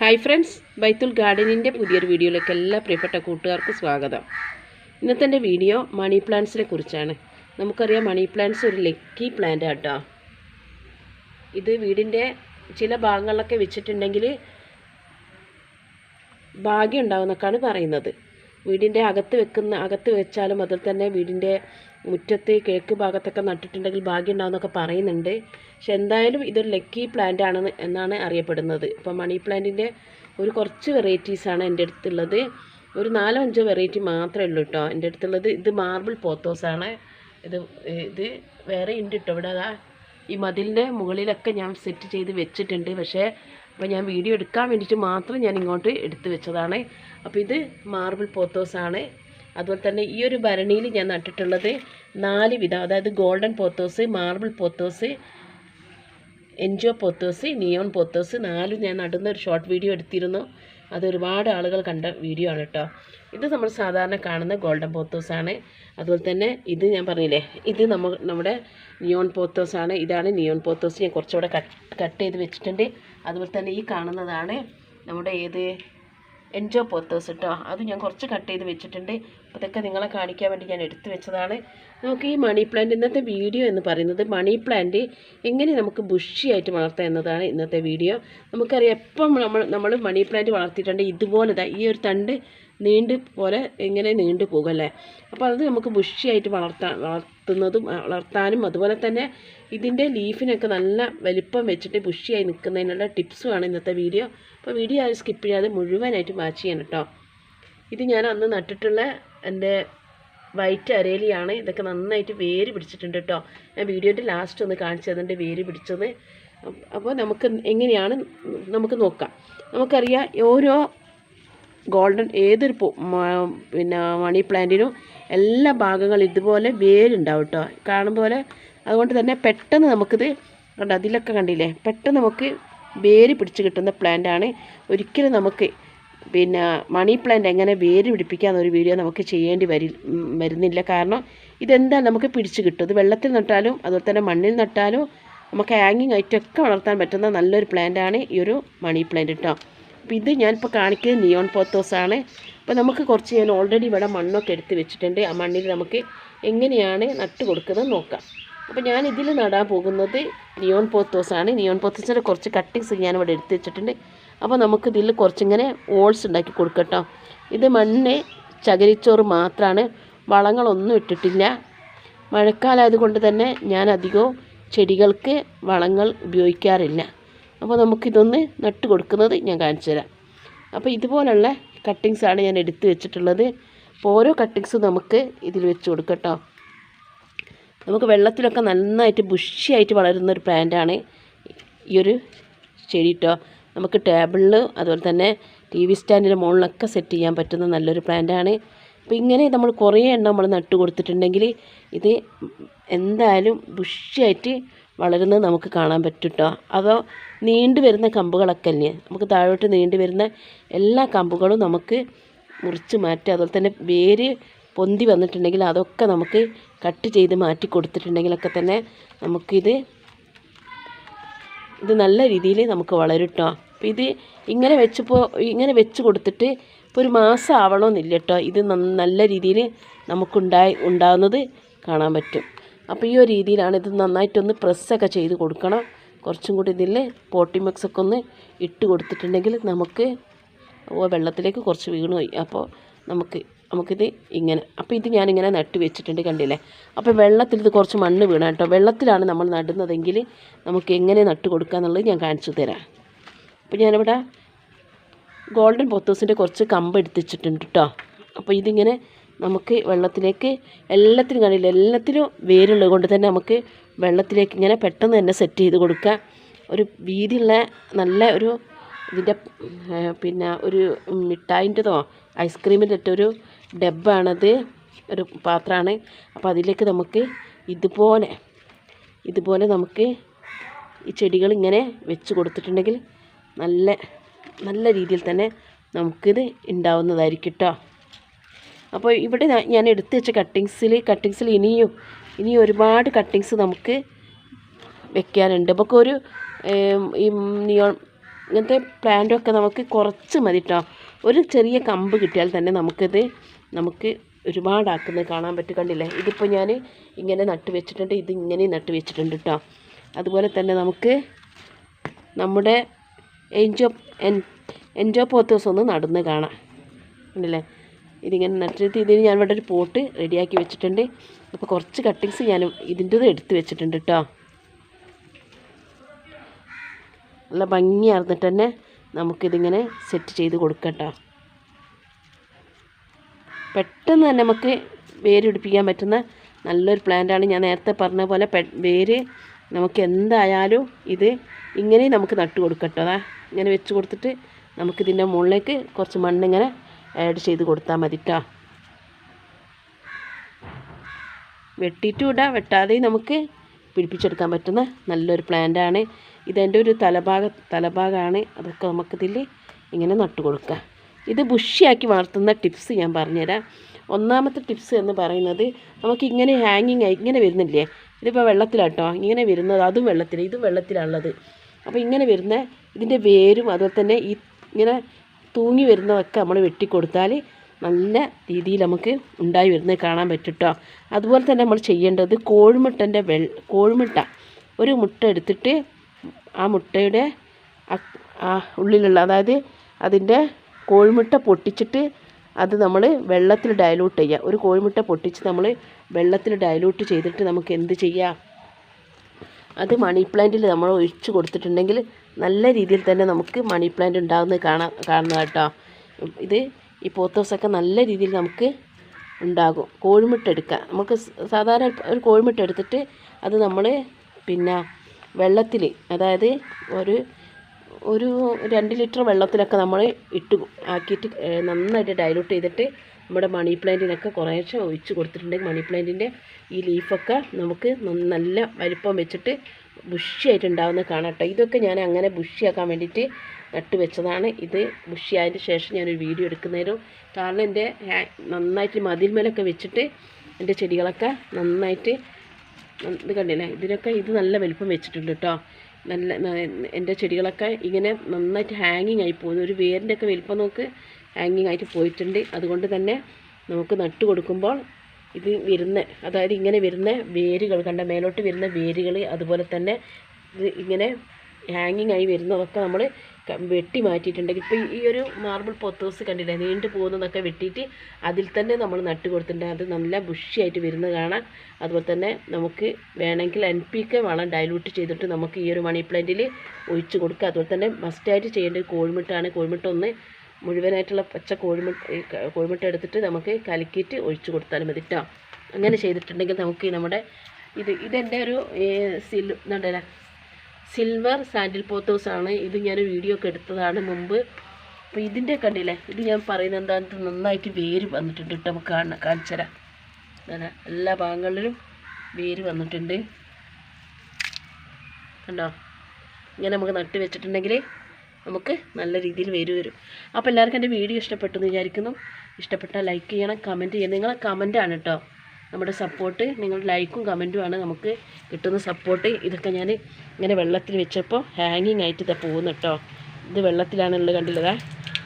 Hi friends ബൈത്തുൽ ഗാർഡനിന്റെ പുതിയൊരു വീഡിയോയിലേക്ക് എല്ലാ പ്രിയപ്പെട്ട കൂട്ടുകാർക്കും സ്വാഗതം. ഇന്നത്തെ എന്റെ വീഡിയോ മണി പ്ലാന്റ്സിനെ കുറിച്ചാണ്. നമുക്കറിയാം മണി പ്ലാന്റ്സ് ഒരു ലക്കി പ്ലാന്റ് ആട്ടോ. ഇത് വീടിന്റെ ചില ഭാഗങ്ങളിലൊക്കെ വെച്ചിട്ടുണ്ടെങ്കിൽ ഭാഗ്യം ഉണ്ടാകുന്നൊക്കെയാണ് പറയുന്നത്. വീടിന്റെ അകത്ത് വെക്കുന്ന അകത്ത് വെച്ചാലും അതിൽ തന്നെ വീടിന്റെ മുറ്റത്ത് കിഴക്ക് ഭാഗത്തൊക്കെ നട്ടിട്ടുണ്ടെങ്കിൽ ഭാഗ്യം ഉണ്ടാവുമെന്നൊക്കെ പറയുന്നുണ്ട്. പക്ഷെ എന്തായാലും ഇതൊരു ലക്കി പ്ലാന്റ് ആണ് എന്നാണ് അറിയപ്പെടുന്നത്. ഇപ്പം മണി പ്ലാന്റിന്റെ ഒരു കുറച്ച് വെറൈറ്റീസാണ് എന്റെ അടുത്തുള്ളത്. ഒരു നാലോ അഞ്ചോ വെറൈറ്റി മാത്രമേ ഉള്ളൂ കേട്ടോ എന്റെ അടുത്തുള്ളത് ഇത് മാർബിൾ പോത്തോസാണ് ഇത് ഇത് വേറെ ഉണ്ട് കേട്ടോ ഇവിടെ അതാ ഈ മതിലിന്റെ മുകളിലൊക്കെ ഞാൻ സെറ്റ് ചെയ്ത് വെച്ചിട്ടുണ്ട്. പക്ഷേ അപ്പോൾ ഞാൻ വീഡിയോ എടുക്കാൻ വേണ്ടിയിട്ട് മാത്രം ഞാൻ ഇങ്ങോട്ട് എടുത്ത് വെച്ചതാണ്. അപ്പോൾ ഇത് മാർബിൾ പോത്തോസാണ് അതുപോലെ തന്നെ ഈ ഒരു ഭരണിയിൽ ഞാൻ നട്ടിട്ടുള്ളത് നാല് വിധം. അതായത് ഗോൾഡൻ പോത്തോസ് മാർബിൾ പോത്തോസ് എൻജിയോ പോത്തോസ് നിയോൺ പോത്തോസ് നാലും ഞാൻ നടുന്ന ഒരു ഷോർട്ട് വീഡിയോ എടുത്തിരുന്നു. അത് ഒരുപാട് ആളുകൾ കണ്ട വീഡിയോ ആണ് കേട്ടോ. ഇത് നമ്മൾ സാധാരണ കാണുന്ന ഗോൾഡൻ പോത്തോസാണ് അതുപോലെ തന്നെ ഇത് ഞാൻ പറഞ്ഞില്ലേ ഇത് നമ്മ നമ്മുടെ നിയോൺ പോത്തോസാണ് ഇതാണ് നിയോൺ പോത്തോസ്. ഞാൻ കുറച്ചുകൂടെ കട്ട് കട്ട് ചെയ്ത് വെച്ചിട്ടുണ്ട്. അതുപോലെ തന്നെ ഈ കാണുന്നതാണ് നമ്മുടെ ഏത് എൻജോ പോത്തോസ് കേട്ടോ അത് ഞാൻ കുറച്ച് കട്ട് ചെയ്ത് വെച്ചിട്ടുണ്ട്. അതൊക്കെ നിങ്ങളെ കാണിക്കാൻ വേണ്ടി ഞാൻ എടുത്തു വെച്ചതാണ്. നമുക്ക് ഈ മണി പ്ലാന്റ് ഇന്നത്തെ വീഡിയോ എന്ന് പറയുന്നത് മണി പ്ലാന്റ് എങ്ങനെ നമുക്ക് ബുഷിയായിട്ട് വളർത്താം എന്നതാണ് ഇന്നത്തെ വീഡിയോ നമുക്കറിയാം എപ്പം നമ്മൾ നമ്മൾ മണി പ്ലാന്റ് വളർത്തിയിട്ടുണ്ട്. ഇതുപോലെ ഈ ഒരു തണ്ട് നീണ്ട് പോലെ ഇങ്ങനെ നീണ്ടു പോകുമല്ലേ അപ്പോൾ അത് നമുക്ക് ബുഷിയായിട്ട് വളർത്താൻ വളർത്തുന്നതും വളർത്താനും അതുപോലെ തന്നെ ഇതിന്റെ ലീഫിനൊക്കെ നല്ല വലിപ്പം വെച്ചിട്ട് ബുഷിയായി നിൽക്കുന്നതിനുള്ള ടിപ്സുമാണ് ഇന്നത്തെ വീഡിയോ. അപ്പോൾ വീഡിയോ ആരും സ്കിപ്പ് ചെയ്യാതെ മുഴുവനായിട്ട് വാച്ച് ചെയ്യണം കേട്ടോ. ഇത് ഞാൻ അന്ന് നട്ടിട്ടുള്ള എന്റെ വൈറ്റ് അരേലിയാണ്. ഇതൊക്കെ നന്നായിട്ട് വേര് പിടിച്ചിട്ടുണ്ട് കേട്ടോ. ഞാൻ വീഡിയോന്റെ ലാസ്റ്റ് ഒന്ന് കാണിച്ചു തന്നിട്ട് വേര് പിടിച്ചത്. അപ്പോൾ നമുക്ക് എങ്ങനെയാണ് നമുക്ക് നോക്കാം. നമുക്കറിയാം ഓരോ ഗോൾഡൻ ഏതൊരു പിന്നെ മണി പ്ലാന്റിനും എല്ലാ ഭാഗങ്ങളും ഇതുപോലെ വേരുണ്ടാവും കേട്ടോ കാണും പോലെ അതുകൊണ്ട് തന്നെ പെട്ടെന്ന് നമുക്കിത് കണ്ടോ അതിലൊക്കെ കണ്ടില്ലേ? പെട്ടെന്ന് നമുക്ക് വേര് പിടിച്ച് കിട്ടുന്ന പ്ലാന്റാണ് ഒരിക്കലും നമുക്ക് പിന്നെ മണി പ്ലാന്റ് എങ്ങനെ വേര് പിടിപ്പിക്കാമെന്നൊരു വീഡിയോ നമുക്ക് ചെയ്യേണ്ടി വരി വരുന്നില്ല. കാരണം ഇതെന്താ നമുക്ക് പിടിച്ച് കിട്ടും? ഇത് വെള്ളത്തിൽ നട്ടാലും അതുപോലെ തന്നെ മണ്ണിൽ നട്ടാലും നമുക്ക് ഹാങ്ങിങ് ആയിട്ടൊക്കെ വളർത്താൻ പറ്റുന്ന നല്ലൊരു പ്ലാന്റാണ് ഈ ഒരു മണി പ്ലാന്റ് കേട്ടോ അപ്പോൾ ഇത് ഞാനിപ്പോൾ കാണിക്കുന്നത് നിയോൺ പോത്തോസ് ആണ്. അപ്പോൾ നമുക്ക് കുറച്ച് ഞാൻ ഓൾറെഡി ഇവിടെ മണ്ണൊക്കെ എടുത്ത് വെച്ചിട്ടുണ്ട്. ആ മണ്ണിൽ നമുക്ക് എങ്ങനെയാണ് നട്ട് കൊടുക്കുന്നത് നോക്കാം. അപ്പോൾ ഞാൻ ഇതിൽ നടാൻ പോകുന്നത് നിയോൺ പോത്തോസ് ആണ്. നിയോൺ പോത്തോസിന്റെ കുറച്ച് കട്ടിങ്സ് ഞാനിവിടെ എടുത്ത് വെച്ചിട്ടുണ്ട്. അപ്പോൾ നമുക്ക് ഇതിൽ കുറച്ചിങ്ങനെ ഓൾസ് ഉണ്ടാക്കി കൊടുക്കട്ടോ ഇത് മണ്ണ് ചകരിച്ചോറ് മാത്രമാണ് വളങ്ങളൊന്നും ഇട്ടിട്ടില്ല. മഴക്കാലമായത് കൊണ്ട് തന്നെ ഞാൻ അധികവും ചെടികൾക്ക് വളങ്ങൾ ഉപയോഗിക്കാറില്ല. അപ്പോൾ നമുക്കിതൊന്ന് നട്ട് കൊടുക്കുന്നത് ഞാൻ കാണിച്ചു തരാം. അപ്പോൾ ഇതുപോലുള്ള കട്ടിങ്സാണ് ഞാൻ എടുത്ത് വെച്ചിട്ടുള്ളത്. അപ്പോൾ ഓരോ കട്ടിങ്സും നമുക്ക് ഇതിൽ വെച്ച് കൊടുക്കട്ടോ നമുക്ക് വെള്ളത്തിലൊക്കെ നന്നായിട്ട് ബുഷിയായിട്ട് വളരുന്ന ഒരു പ്ലാന്റാണ് ഈ ഒരു ചെടി കേട്ടോ. നമുക്ക് ടേബിളിൽ അതുപോലെ തന്നെ ടി വി സ്റ്റാൻഡിന്റെ മുകളിലൊക്കെ സെറ്റ് ചെയ്യാൻ പറ്റുന്ന നല്ലൊരു പ്ലാന്റാണ് അപ്പോൾ ഇങ്ങനെ നമ്മൾ കുറേ എണ്ണം നമ്മൾ നട്ട് കൊടുത്തിട്ടുണ്ടെങ്കിൽ ഇത് എന്തായാലും ബുഷിയായിട്ട് വളരുന്നത് നമുക്ക് കാണാൻ പറ്റും അതോ നീണ്ടു വരുന്ന കമ്പുകളൊക്കെ അല്ലേ? നമുക്ക് താഴോട്ട് നീണ്ടു വരുന്ന എല്ലാ കമ്പുകളും നമുക്ക് മുറിച്ച് മാറ്റി അതുപോലെ തന്നെ വേര് പൊന്തി വന്നിട്ടുണ്ടെങ്കിൽ അതൊക്കെ നമുക്ക് കട്ട് ചെയ്ത് മാറ്റി കൊടുത്തിട്ടുണ്ടെങ്കിലൊക്കെ തന്നെ നമുക്കിത് ഇത് നല്ല രീതിയിൽ നമുക്ക് വളരും കേട്ടോ അപ്പോൾ ഇത് ഇങ്ങനെ വെച്ചപ്പോൾ ഇങ്ങനെ വെച്ച് കൊടുത്തിട്ട് ഇപ്പോൾ ഒരു മാസം ആവണമെന്നില്ല കേട്ടോ ഇത് നല്ല രീതിയിൽ നമുക്കുണ്ടായി ഉണ്ടാകുന്നത് കാണാൻ പറ്റും. അപ്പോൾ ഈ ഒരു രീതിയിലാണ് ഇത് നന്നായിട്ടൊന്ന് പ്രസ്സൊക്കെ ചെയ്ത് കൊടുക്കണം. കുറച്ചും കൂടി ഇതിൽ ഒക്കെ ഒന്ന് ഇട്ട് കൊടുത്തിട്ടുണ്ടെങ്കിൽ നമുക്ക് വെള്ളത്തിലേക്ക് കുറച്ച് വീണ് പോയി. അപ്പോൾ നമുക്ക് നമുക്കിത് ഇങ്ങനെ അപ്പോൾ ഇത് ഞാനിങ്ങനെ നട്ട് വെച്ചിട്ടുണ്ട് കണ്ടില്ലേ? അപ്പോൾ വെള്ളത്തിൽ ഇത് കുറച്ച് മണ്ണ് വീണ കേട്ടോ. വെള്ളത്തിലാണ് നമ്മൾ നടുന്നതെങ്കിൽ നമുക്ക് എങ്ങനെ നട്ട് കൊടുക്കുക എന്നുള്ളത് ഞാൻ കാണിച്ചു തരാം. അപ്പോൾ ഞാനിവിടെ ഗോൾഡൻ പൊത്തോസിന്റെ കുറച്ച് കമ്പ് എടുത്തിച്ചിട്ടുണ്ട് കേട്ടോ അപ്പോൾ ഇതിങ്ങനെ നമുക്ക് വെള്ളത്തിലേക്ക് എല്ലാത്തിനും കണ്ടില്ല എല്ലാത്തിനും വേരുള്ളത് കൊണ്ട് തന്നെ നമുക്ക് വെള്ളത്തിലേക്ക് ഇങ്ങനെ പെട്ടെന്ന് തന്നെ സെറ്റ് ചെയ്ത് കൊടുക്കുക. ഒരു വീതിയുള്ള നല്ല ഒരു ഇതിന്റെ പിന്നെ ഒരു മിഠായിന്റെതോ ഐസ്ക്രീമിന്റെ ഒരു ഡബ്ബാണത് ഒരു പാത്രമാണ്. അപ്പോൾ അതിലേക്ക് നമുക്ക് ഇതുപോലെ ഇതുപോലെ നമുക്ക് ഈ ചെടികൾ ഇങ്ങനെ വെച്ച് കൊടുത്തിട്ടുണ്ടെങ്കിൽ നല്ല നല്ല രീതിയിൽ തന്നെ നമുക്കിത് ഉണ്ടാവുന്നതായിരിക്കും കേട്ടോ. അപ്പോൾ ഇവിടെ ഞാൻ- എടുത്തു വെച്ച കട്ടിങ്സിൽ കട്ടിങ്സിൽ ഇനിയും ഇനിയും ഒരുപാട് കട്ടിങ്സ് നമുക്ക് വെക്കാനുണ്ട്. അപ്പോൾ ഒരു ഈ നിയോൺ ഇങ്ങനത്തെ പ്ലാന്റൊക്കെ നമുക്ക് കുറച്ച് മതി കേട്ടോ ഒരു ചെറിയ കമ്പ് കിട്ടിയാൽ തന്നെ നമുക്കിത് നമുക്ക് ഒരുപാടാക്കുന്നത് കാണാൻ പറ്റും. കണ്ടില്ലേ? ഇതിപ്പോൾ ഞാൻ ഇങ്ങനെ നട്ട് വെച്ചിട്ടുണ്ട് ഇത് ഇങ്ങനെ നട്ട് വെച്ചിട്ടുണ്ട് കേട്ടോ അതുപോലെ തന്നെ നമുക്ക് നമ്മുടെ എൻജോ എൻ എൻജോ പോത്തോസ് ഒന്ന് നടന്ന് കാണാം. ഉണ്ടല്ലേ ഇതിങ്ങനെ നട്ടിട്ട് ഇതിന് ഞാൻ ഇവിടെ ഒരു പോട്ട് റെഡിയാക്കി വെച്ചിട്ടുണ്ട്. അപ്പോൾ കുറച്ച് കട്ടിങ്സ് ഞാൻ ഇതിന്റെത് എടുത്ത് വെച്ചിട്ടുണ്ട് കേട്ടോ നല്ല ഭംഗിയാർന്നിട്ട് തന്നെ നമുക്കിതിങ്ങനെ സെറ്റ് ചെയ്ത് കൊടുക്കട്ടോ പെട്ടെന്ന് തന്നെ നമുക്ക് വേര് പിടിപ്പിക്കാൻ പറ്റുന്ന നല്ലൊരു പ്ലാന്റാണ് ഞാൻ നേരത്തെ പറഞ്ഞ പോലെ വേര് നമുക്ക് എന്തായാലും ഇത് ഇങ്ങനെ നമുക്ക് നട്ട് കൊടുക്കട്ടോ അതാ ഇങ്ങനെ വെച്ച് കൊടുത്തിട്ട് നമുക്കിതിന്റെ മുകളിലേക്ക് കുറച്ച് മണ്ണിങ്ങനെ ആഡ് ചെയ്ത് കൊടുത്താൽ മതി കേട്ടോ വെട്ടിയിട്ടും ഇടാം വെട്ടാതെയും നമുക്ക് പിടിപ്പിച്ചെടുക്കാൻ പറ്റുന്ന നല്ലൊരു പ്ലാന്റാണ് ഇതെന്റെ ഒരു തലഭാഗ തലഭാഗമാണ് അതൊക്കെ നമുക്കിതിൽ ഇങ്ങനെ നട്ട് കൊടുക്കുക ഇത് ബുഷിയാക്കി വളർത്തുന്ന ടിപ്സ് ഞാൻ പറഞ്ഞുതരാം. ഒന്നാമത്തെ ടിപ്സ് എന്ന് പറയുന്നത് നമുക്കിങ്ങനെ ഹാങ്ങിങ് ആയി ഇങ്ങനെ വരുന്നില്ലേ? ഇതിപ്പോൾ വെള്ളത്തിലാട്ടോ ഇങ്ങനെ വരുന്നത് അതും വെള്ളത്തിൽ ഇതും വെള്ളത്തിലാണുള്ളത്. അപ്പോൾ ഇങ്ങനെ വരുന്ന ഇതിന്റെ വേരും അതുപോലെ തന്നെ ഈ ഇങ്ങനെ തൂങ്ങി വരുന്നതൊക്കെ നമ്മൾ വെട്ടിക്കൊടുത്താൽ നല്ല രീതിയിൽ നമുക്ക് ഉണ്ടായി വരുന്നത് കാണാൻ പറ്റും കേട്ടോ അതുപോലെ തന്നെ നമ്മൾ ചെയ്യേണ്ടത് കോഴിമുട്ടന്റെ വെൾ കോഴിമുട്ട. ഒരു മുട്ട എടുത്തിട്ട് ആ മുട്ടയുടെ ആ- ഉള്ളിലുള്ള അതായത് അതിന്റെ കോഴിമുട്ട പൊട്ടിച്ചിട്ട് അത് നമ്മൾ വെള്ളത്തിൽ ഡയലൂട്ട് ചെയ്യുക. ഒരു കോഴിമുട്ട പൊട്ടിച്ച് നമ്മൾ വെള്ളത്തിൽ ഡയലൂട്ട് ചെയ്തിട്ട് നമുക്ക് എന്ത് ചെയ്യാം? അത് മണി പ്ലാന്റിൽ നമ്മൾ ഒഴിച്ചു കൊടുത്തിട്ടുണ്ടെങ്കിൽ നല്ല രീതിയിൽ തന്നെ നമുക്ക് മണി പ്ലാന്റ് ഉണ്ടാകുന്നത് കാണാൻ കാണുന്നത് കേട്ടോ ഇത് ഈ പോത്തോസൊക്കെ നല്ല രീതിയിൽ നമുക്ക് ഉണ്ടാകും. കോഴിമുട്ട എടുക്കുക നമുക്ക് സാധാരണ ഒരു കോഴിമുട്ട എടുത്തിട്ട് അത് നമ്മൾ പിന്നെ വെള്ളത്തിൽ അതായത് ഒരു ഒരു രണ്ട് ലിറ്റർ വെള്ളത്തിലൊക്കെ നമ്മൾ ഇട്ട് ആക്കിയിട്ട് നന്നായിട്ട് ഡൈലൂട്ട് ചെയ്തിട്ട് നമ്മുടെ മണി പ്ലാന്റിനൊക്കെ കുറേശ്ശെ ഒഴിച്ച് കൊടുത്തിട്ടുണ്ടെങ്കിൽ മണി പ്ലാന്റിന്റെ ഈ ലീഫൊക്കെ നമുക്ക് നല്ല വലിപ്പം വെച്ചിട്ട് ബുഷിയായിട്ട് ഉണ്ടാവുന്നത് കാണാം കേട്ടോ ഇതൊക്കെ ഞാൻ അങ്ങനെ ബുഷിയാക്കാൻ വേണ്ടിയിട്ട് നട്ട് വെച്ചതാണ്. ഇത് ബുഷിയായതിന് ശേഷം ഞാനൊരു വീഡിയോ എടുക്കുന്നേരം കാരണം എന്റെ നന്നായിട്ട് മതിൽമേലൊക്കെ വെച്ചിട്ട് എന്റെ ചെടികളൊക്കെ നന്നായിട്ട് ഇത് കണ്ടില്ലേ? ഇതിനൊക്കെ ഇത് നല്ല വലിപ്പം വെച്ചിട്ടുണ്ട് കേട്ടോ. നല്ല എന്റെ ചെടികളൊക്കെ ഇങ്ങനെ നന്നായിട്ട് ഹാങ്ങിങ് ആയി പോകുന്നു. ഒരു വേരിന്റെ ഒക്കെ വലിപ്പം നമുക്ക് ഹാങ്ങിങ് ആയിട്ട് പോയിട്ടുണ്ട്. അതുകൊണ്ട് തന്നെ നമുക്ക് നട്ട് കൊടുക്കുമ്പോൾ ഇത് വരുന്ന അതായത് ഇങ്ങനെ വരുന്ന വേരുകൾ കണ്ട മേലോട്ട് വരുന്ന വേരുകൾ അതുപോലെ തന്നെ ഇത് ഇങ്ങനെ ഹാങ്ങിങ് ആയി വരുന്നതൊക്കെ നമ്മൾ വെട്ടി മാറ്റിയിട്ടുണ്ടെങ്കിൽ ഇപ്പോൾ ഈ ഒരു മാർബിൾ പൊത്തോസ് കണ്ടില്ലേ നീണ്ടു പോകുന്നതൊക്കെ വെട്ടിയിട്ട് അതിൽ തന്നെ നമ്മൾ നട്ട് കൊടുത്തിട്ടുണ്ട്. അത് നല്ല ബുഷിയായിട്ട് വരുന്നത് കാണാം. അതുപോലെ തന്നെ നമുക്ക് വേണമെങ്കിൽ എൻ പി കെ വളം ഡൈലൂട്ട് ചെയ്തിട്ട് നമുക്ക് ഈ ഒരു മണി പ്ലാന്റിൽ ഒഴിച്ച് കൊടുക്കുക അതുപോലെ തന്നെ മസ്റ്റായിട്ട് ചെയ്യേണ്ടത് കോഴിമുട്ടാണ്. കോഴിമുട്ട ഒന്ന് മുഴുവനായിട്ടുള്ള പച്ച കോഴിമുട്ട കോഴിമുട്ട എടുത്തിട്ട് നമുക്ക് കലക്കിയിട്ട് ഒഴിച്ചു കൊടുത്താലും മതി കേട്ടോ അങ്ങനെ ചെയ്തിട്ടുണ്ടെങ്കിൽ നമുക്ക് നമ്മുടെ ഇത് ഇതെന്റെ ഒരു സിൽ എന്താ സിൽവർ സാൻഡിൽ പോത്തോസാണ് ഇത് ഞാൻ വീഡിയോ ഒക്കെ എടുത്തതാണ് മുമ്പ്. അപ്പോൾ ഇതിന്റെ കണ്ടില്ലേ ഇത് ഞാൻ പറയുന്നത് എന്താണെന്ന് നന്നായിട്ട് വേര് വന്നിട്ടുണ്ട് കേട്ടോ നമുക്ക് കാണാൻ കാണിച്ചു തരാം. എല്ലാ ഭാഗങ്ങളിലും വേര് വന്നിട്ടുണ്ട്. കണ്ടോ? ഇങ്ങനെ നമുക്ക് നട്ട് വെച്ചിട്ടുണ്ടെങ്കിൽ നമുക്ക് നല്ല രീതിയിൽ വേര് വരും. അപ്പോൾ എല്ലാവർക്കും എന്റെ വീഡിയോ ഇഷ്ടപ്പെട്ടു എന്ന് വിചാരിക്കുന്നു. ഇഷ്ടപ്പെട്ടാൽ ലൈക്ക് ചെയ്യണം കമന്റ് ചെയ്യണം. നിങ്ങളെ കമന്റാണ് കേട്ടോ. നമ്മുടെ സപ്പോർട്ട് നിങ്ങളുടെ ലൈക്കും കമന്റുമാണ് നമുക്ക് കിട്ടുന്ന സപ്പോർട്ട് ഇതൊക്കെ ഞാൻ ഇങ്ങനെ വെള്ളത്തിൽ വെച്ചപ്പോൾ ഹാങ്ങിങ് ആയിട്ട് ഇതാ പോകുന്നു കേട്ടോ. ഇത് വെള്ളത്തിലാണുള്ളത് കണ്ടില്ലതാ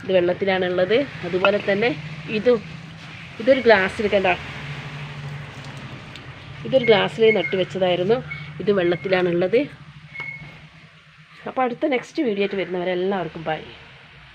ഇത് വെള്ളത്തിലാണുള്ളത്. അതുപോലെ തന്നെ ഇതും ഇതൊരു ഗ്ലാസ്സിൽ കണ്ടോ. ഇതൊരു ഗ്ലാസ്സിൽ നട്ട് വെച്ചതായിരുന്നു. ഇത് വെള്ളത്തിലാണുള്ളത്. അപ്പോൾ അടുത്ത നെക്സ്റ്റ് വീഡിയോ ആയിട്ട് വരുന്നവരെല്ലാവർക്കും ബൈ